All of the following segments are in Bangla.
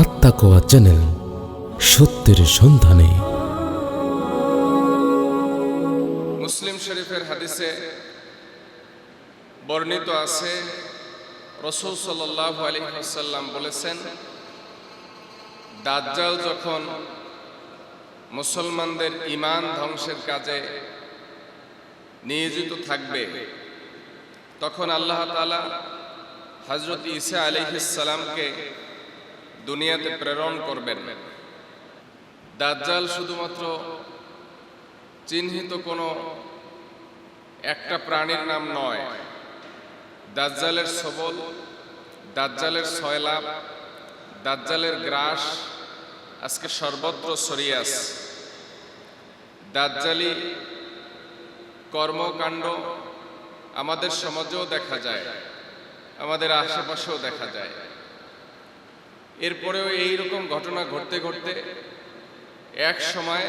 আত্মাকোয়া চ্যানেল সত্যের সন্ধানে। মুসলিম শরীফের হাদিসে বর্ণিত আছে, রসুল সাল্লাহ আলহিহাসাল্লাম বলেছেন, দাজ্জাল যখন মুসলমানদের ইমান ধ্বংসের কাজে নিয়োজিত থাকবে, তখন আল্লাহ তালা হজরত ঈসা আলিহিসাল্লামকে দুনিয়াতে প্রেরণ করবেন। দাজ্জাল শুধুমাত্র চিহ্নিত কোনো একটা প্রাণীর নাম নয়। দাজ্জালের সবল, দাজ্জালের ছয়লাভ দাজ্জালের গ্রাস আজকে সর্বত্র আছে। দাজ্জালি কর্মকাণ্ড আমাদের সমাজেও দেখা যায়। আমাদের আশেপাশেও দেখা যায়। এরপরেও এই রকম ঘটনা ঘটতে ঘটতে এক সময়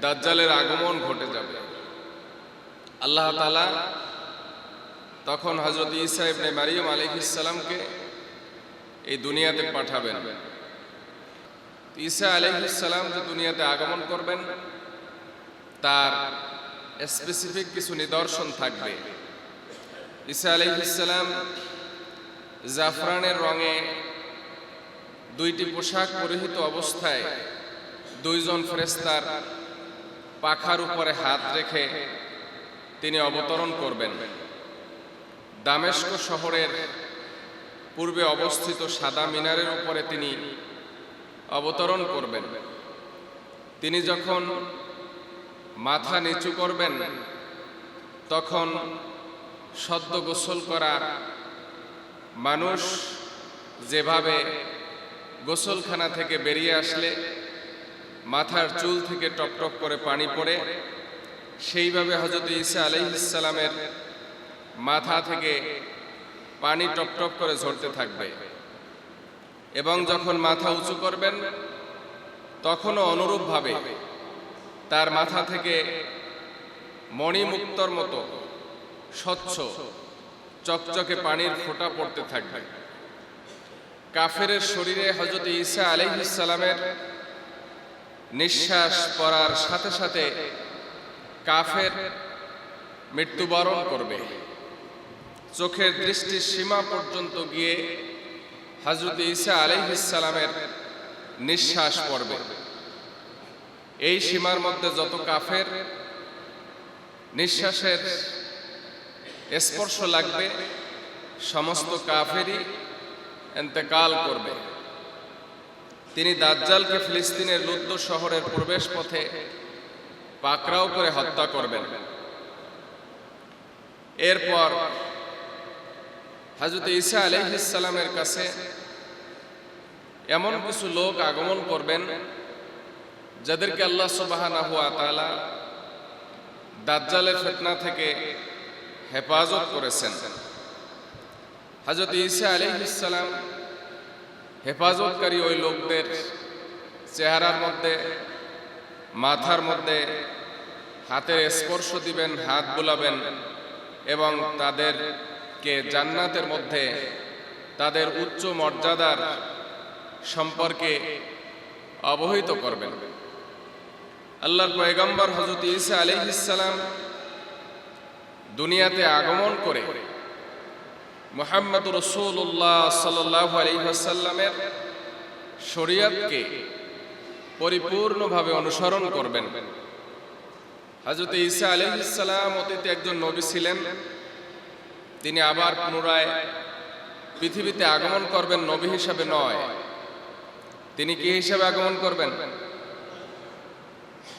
দাজ্জালের আগমন ঘটে যাবে। আল্লাহ তালা তখন হজরত ইসা ইবনে মারিয়ম আলহিসাল্লামকে এই দুনিয়াতে পাঠাবেন। ঈসা আলহিসাল্লাম যে দুনিয়াতে আগমন করবেন, তার স্পেসিফিক কিছু নিদর্শন থাকবে। ঈসা আলহিসাল্লাম জাফরানের রঙে দুইটি পোশাক পরিহিত অবস্থায় দুইজন ফেরেস্তার পাখার উপরে হাত রেখে তিনি অবতরণ করবেন। দামেস্ক শহরের পূর্বে অবস্থিত সাদা মিনারের উপরে তিনি অবতরণ করবেন। তিনি যখন মাথা নিচু করবেন, তখন সদ্য গোসল করা মানুষ যেভাবে গোসলখানা থেকে বেরিয়ে আসলে, মাথার চুল থেকে টপটপ করে পানি পড়ে, সেইভাবে হজরত ঈসা আলহিসালামের মাথা থেকে পানি টপটপ করে ঝরতে থাকবে। এবং যখন মাথা উঁচু করবেন, তখনও অনুরূপভাবে তার মাথা থেকে মণিমুক্তর মতো স্বচ্ছ, চকচকে পানির ফোঁটা পড়তে থাকবে। কাফেরের শরীরে হজরত ঈসা আলহিসালামের নিঃশ্বাস পড়ার সাথে সাথে কাফের মৃত্যুবরণ করবে। চোখের দৃষ্টির সীমা পর্যন্ত গিয়ে হজরত ঈসা আলহিসালামের নিঃশ্বাস পড়বে। এই সীমার মধ্যে যত কাফের, নিঃশ্বাসের স্পর্শ লাগবে, সমস্ত কাফেরই এতেকাল করবে। তিনি দাজ্জালকে ফিলিস্তিনের লুদ্দ শহরের প্রবেশ পথে পাকড়াও করে হত্যা করবেন। এরপর হাজরত ঈসা আলহিসাল্লামের কাছে এমন কিছু লোক আগমন করবেন, যাদেরকে আল্লাহ তালা দাজ্জালের ফেতনা থেকে হেফাজত করেছেন। হাজরত ঈসা আলহিসাল্লাম হেফাজতকারী ওই লোকদের চেহারার মধ্যে, মাথার মধ্যে হাতের স্পর্শ দিবেন, হাত বুলাবেন এবং তাদেরকে জান্নাতের মধ্যে তাদের উচ্চ মর্যাদার সম্পর্কে অবহিত করবেন। আল্লাহর পয়গম্বর হজরত ঈসা আলিহিসাল্লাম দুনিয়াতে আগমন করে। মোহাম্মদ রসুল্লাহ সাল্লাহ আলহিহাসাল্লামের শরিয়াতকে পরিপূর্ণভাবে অনুসরণ করবেন। হজরত ঈসা আলহিসাল্লাম অতীতে একজন নবী ছিলেন। তিনি আবার পুনরায় পৃথিবীতে আগমন করবেন, নবী হিসাবে নয়। তিনি কি হিসাবে আগমন করবেন?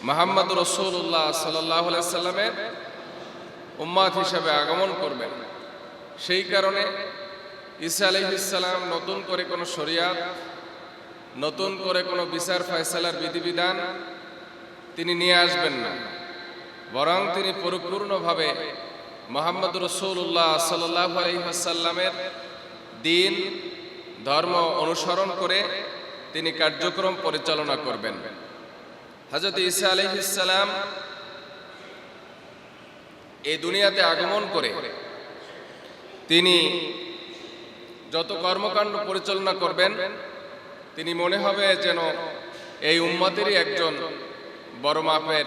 মোহাম্মদ রসুল্লাহ সাল্লাহ সাল্লামের উম্মাদ হিসাবে আগমন করবেন। সেই কারণে ঈসা আলহিসাল্লাম নতুন করে কোনো শরিয়াত, নতুন করে কোনো বিচার ফয়সালার বিধিবিধান তিনি নিয়ে আসবেন না। বরং তিনি পরিপূর্ণভাবে মোহাম্মদ রসুল্লাহ সাল্লাহ আলহিহাসাল্লামের দিন, ধর্ম অনুসরণ করে তিনি কার্যক্রম পরিচালনা করবেন। হজরত ঈসা আলহিসাল্লাম এই দুনিয়াতে আগমন করে, তিনি যত কর্মকাণ্ড পরিচালনা করবেন, তিনি মনে হবে যেন এই উম্মতেরই একজন বড় মাপের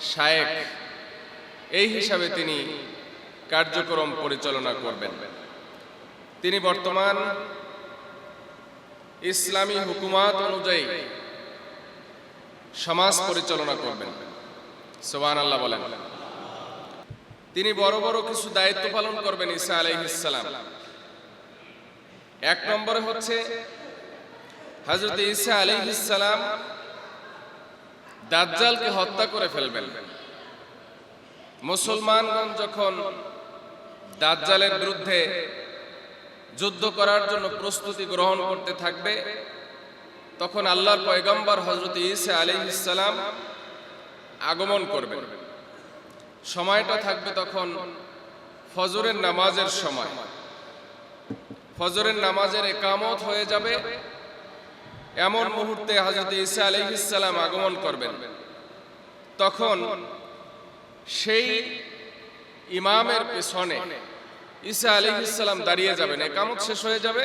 শায়েক। এই হিসাবে তিনি কার্যক্রম পরিচালনা করবেন। তিনি বর্তমান ইসলামী হুকুমাত অনুযায়ী সমাজ পরিচালনা করবেন। সোবান আল্লাহ বলেন। তিনি বড় বড় কিছু দায়িত্ব পালন করবেন ঈসা আলাইহিসসালাম এক নম্বরে হচ্ছে হযরত ঈসা আলাইহিসসালাম দাজ্জালকে হত্যা করে ফেলবেন। মুসলমানগণ যখন দাজ্জালের বিরুদ্ধে যুদ্ধ করার জন্য প্রস্তুতি গ্রহণ করতে থাকবে, তখন আল্লাহর পয়গম্বর হজরত ঈসা আলাইহিসসালাম আগমন করবেন। সময়টা থাকবে তখন ফজরের নামাজের সময়। ফজরের নামাজের একামত হয়ে যাবে। এমন মুহূর্তে হজরত ঈসা আলাইহিসসালাম আগমন করবেন। তখন সেই ইমামের পেছনে ঈসা আলাইহিসসালাম দাঁড়িয়ে যাবেন। একামত শেষ হয়ে যাবে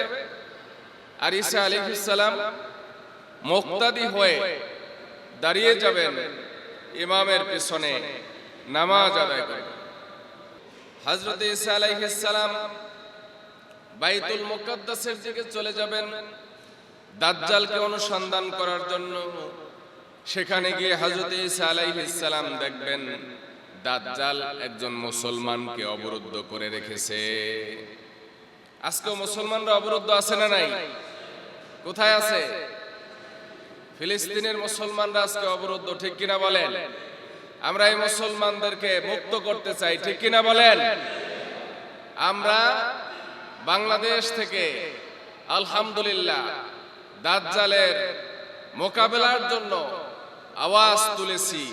আর ঈসা আলাইহিসসালাম মুক্তাদি হয়ে দাঁড়িয়ে যাবেন ইমামের পেছনে। নামাজ আদায় করে। হজরত ঈসা আলাইহিসসালাম বাইতুল মুকদ্দাসের দিকে চলে যাবেন দাজ্জালকে অনুসন্ধান করার জন্য। সেখানে গিয়ে হজরত ঈসা আলাইহিসসালাম দেখবেন দাজ্জাল একজন মুসলমানকে অবরুদ্ধ করে রেখেছে। আজকে মুসলমানরা অবরুদ্ধ আছে না নাই? কোথায় আছে? ফিলিস্তিনের মুসলমানরা আজকে অবরুদ্ধ, ঠিক কিনা বলেন? আমরা এই মুসলমানদেরকে মুক্ত করতে চাই, ঠিক কিনা বলেন? আমরা বাংলাদেশ থেকে আলহামদুলিল্লাহ দাজ্জালের মোকাবেলার জন্য আওয়াজ তুলেছি।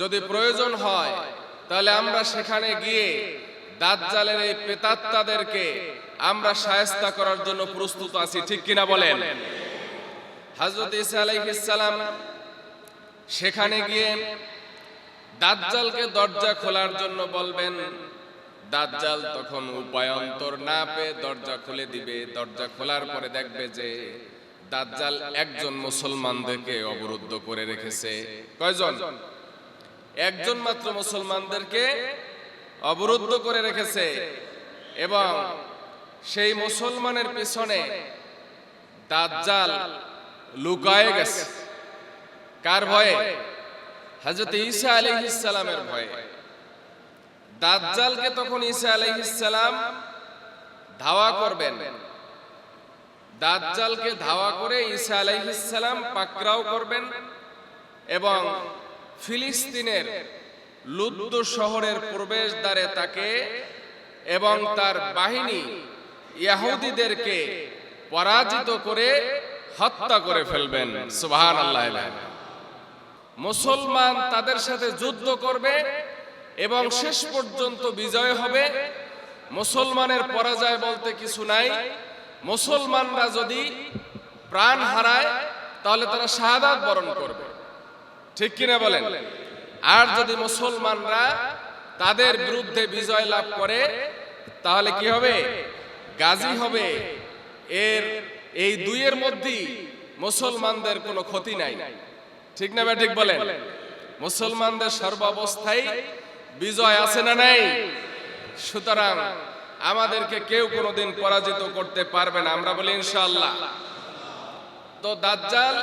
যদি প্রয়োজন হয়, তাহলে আমরা সেখানে গিয়ে দাজ্জালের এই প্রেতাত্মাদেরকে আমরা সায়স্তা করার জন্য প্রস্তুত আছি, ঠিক কিনা বলেন? হজরত ইসা আলাইহিসসালাম সেখানে গিয়ে দাজ্জালকে দরজা খোলার জন্য বলবেন, দাজ্জাল তখন উপায়ন্তর না পেয়ে দরজা খুলে দিবে। দরজা খোলার পরে দেখবে যে দাজ্জাল একজন মুসলমানদেরকে অবরুদ্ধ করে রেখেছে। কয়জন? একজন মাত্র মুসলমানদেরকে অবরুদ্ধ করে রেখেছে। এবং সেই মুসলমানের পিছনে দাজ্জাল লুকায়ে গেছে। কার ভয়ে? হযরত ঈসা আলাইহিস সালামের ভয়ে। দাজ্জালকে তখন ঈসা আলাইহিস সালাম ধাওয়া করবেন। দাজ্জালকে ধাওয়া করে ঈসা আলাইহিস সালাম পাকড়াও করবেন এবং ফিলিস্তিনের লুদ্দ শহরের প্রবেশদ্বারে তাকে এবং তার বাহিনী ইয়াহুদিদেরকে পরাজিত করে হত্যা করে ফেলবেন। সুবহানাল্লাহ। মুসলমান তাদের সাথে যুদ্ধ করবে এবং শেষ পর্যন্ত বিজয় হবে। মুসলমানের পরাজয় বলতে কিছু নাই। মুসলমানরা যদি প্রাণ হারায়, তাহলে তারা শাহাদাত বরণ করবে। ঠিক কিনা বলেন? আর যদি মুসলমানরা তাদের বিরুদ্ধে বিজয় লাভ করে, তাহলে কি হবে? গাজী হবে। এর, এই দুইয়ের মধ্যেই মুসলমানদের কোনো ক্ষতি নাই। নাই ঠিক না ঠিক বলেন? মুসলমানদের সর্বাবস্থায় বিজয় আছে না নাই? সুতরাং আমাদেরকে কেউ কোনোদিন পরাজিত করতে পারবে না। আমরা বলি ইনশাআল্লাহ। তো দাজ্জাল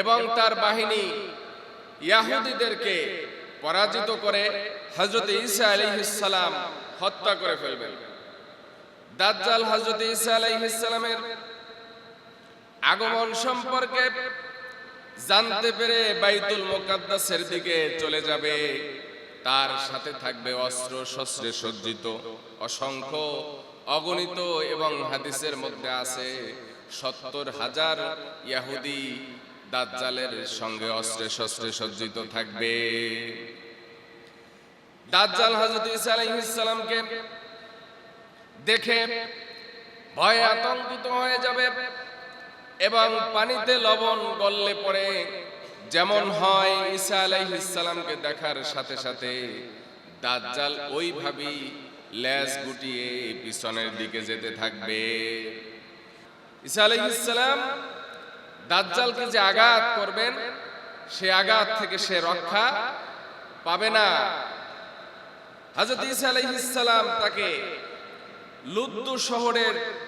এবং তার বাহিনী ইয়াহুদিদেরকে পরাজিত করে হজরত ঈসা আলাইহিসসালাম হত্যা করে ফেলবেন। দাজ্জাল হজরত ঈসা আলাইহিসসালামের আগমন সম্পর্কে জানতে পেরে বাইতুল মোকাদ্দাসের দিকে চলে যাবে। তার সাথে থাকবে অস্ত্র শস্ত্রে সজ্জিত। অসংখ্য অগণিত এবং হাদিসের মধ্যে আছে, সত্তর হাজার ইয়াহুদি দাজ্জালের সঙ্গে অস্ত্রে শস্ত্রে সজ্জিত থাকবে। দাজ্জাল হযরত ঈসা আলাইহিস সালামকে দেখে ভয়ে আতঙ্কিত হয়ে যাবে। এবং পানিতে লবণ গললে পরে যেমন হয় ঈসা আলাইহিস সালামকে দেখার সাথে সাথে দাজ্জাল ওইভাবেই ল্যাস গুটিয়ে পিছনের দিকে যেতে থাকবে। ঈসা আলাইহিসসালাম দাজ্জালকে যে আঘাত করবেন, সে আঘাত থেকে সে রক্ষা পাবে না। হযরত ঈসা আলাইহিসসালাম তাকে লুদ্দু শহরের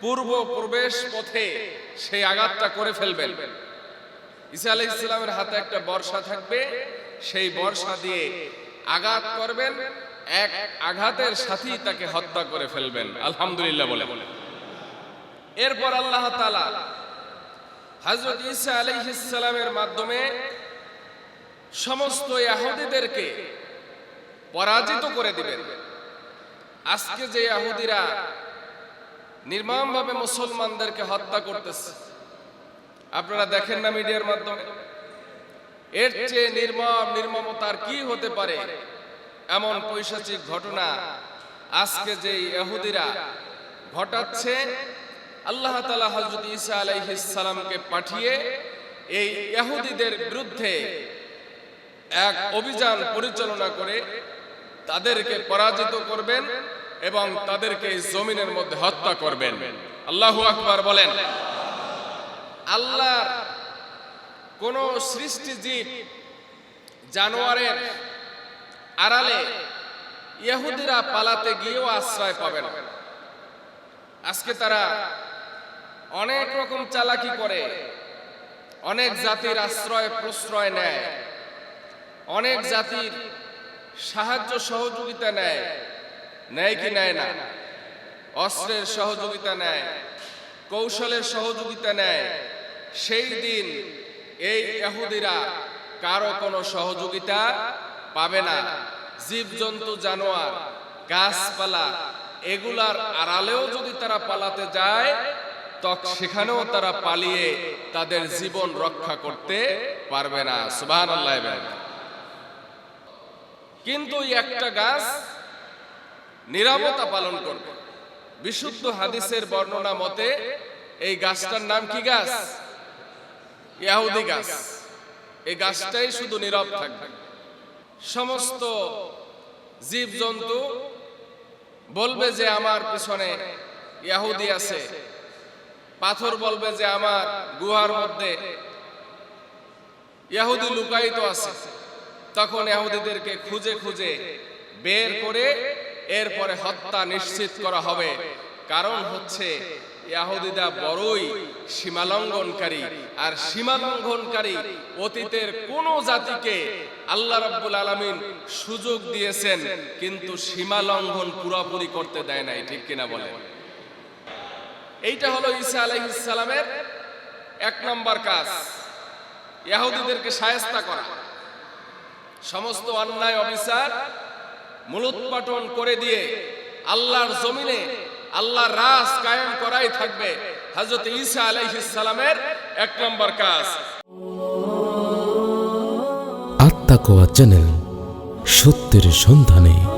পূর্ব প্রবেশ পথে সেই আঘাতটা করে ফেলবেন। ঈসা আলাইহিসসালামের হাতে একটা বর্ষা থাকবে, সেই বর্ষা দিয়ে আঘাত করবেন, এক আঘাতের সাথেই তাকে হত্যা করে ফেলবেন। আলহামদুলিল্লাহ বলে। এরপর আল্লাহ তাআলা হযরত ঈসা আলাইহিসসালামের মাধ্যমে সমস্ত ইহুদিদেরকে পরাজিত করে দিবেন। আজকে যে ইহুদিরা নির্মমভাবে মুসলমানদেরকে হত্যা করতেছে। আপনারা দেখেন না মিডিয়ার মাধ্যমে? এর চেয়ে নির্মম নির্মমতার কি হতে পারে? এমন পৈশাচিক ঘটনা আজকে যে ইহুদিরা ঘটাচ্ছে, আল্লাহ তাআলা হযরত ঈসা আলাইহিস সালামকে পাঠিয়ে এই ইহুদিদের বিরুদ্ধে এক অভিযান পরিচালনা করে তাদেরকে পরাজিত করবেন। এবং তাদেরকে জমিনের মধ্যে হত্যা করবেন। আল্লাহ আকবার বলেন, আল্লাহর কোন সৃষ্টি জীব জানোয়ারের আড়ালে ইহুদিরা পালাতে গিয়েও আশ্রয় পাবে না। আজকে তারা অনেক রকম চালাকি করে, অনেক জাতির আশ্রয় প্রশ্রয় নেয়, অনেক জাতির সাহায্য সহযোগিতা নেয় নেয় কি নেয় না? অস্ত্রের সহযোগিতা নেয় কৌশলের সহযোগিতা নেয় সেই দিন এই এহুদিরা কারও কোনো সহযোগিতা পাবে না। জীবজন্তু, জানোয়ার, গাছপালা, এগুলার আড়ালেও যদি তারা পালাতে যায় তখন সেখানেও তারা পালিয়ে তাদের জীবন রক্ষা করতে পারবে না। বলেন কিন্তু একটা গাছ নিরাপত্তা পালন করবে। বিশুদ্ধ হাদিসের বর্ণনা মতে, এই গাছটার নাম কি গাছ? ইয়াহুদি গাছ। এই গাছটাই শুধু নীরব থাকবে। সমস্ত জীবজন্তু বলবে যে আমার পিছনে ইয়াহুদি আছে। পাথর বলবে যে আমার গুহার মধ্যে ইয়াহুদি লুকায়িত আছে। তখন ইয়াহুদিদেরকে খুঁজে খুঁজে বের করে এরপরে হত্যা নিশ্চিত করা হবে। কারণ হচ্ছে ইয়াহুদিদা বড়ই সীমালঙ্ঘনকারী আর সীমালঙ্ঘনকারী অতীতের কোন জাতিকে আল্লাহ রাব্বুল আলামিন সুযোগ দিয়েছেন, কিন্তু সীমালঙ্ঘন পুরোপুরি করতে দেয় নাই, ঠিক কিনা বলেন? এইটা হলো ঈসা আলাইহিস সালামের এক নম্বর কাজ। ইয়াহুদিদেরকে সায়স্তা করা। সমস্ত অন্যায়, অবিচার মূলোৎপাটন করে দিয়ে আল্লাহর জমিনে আল্লাহর রাস কায়েম করাই থাকবে হযরত ঈসা সালামের এক নম্বর কাজ। আত্মাকোয়া চ্যানেল সত্যের সন্ধানে।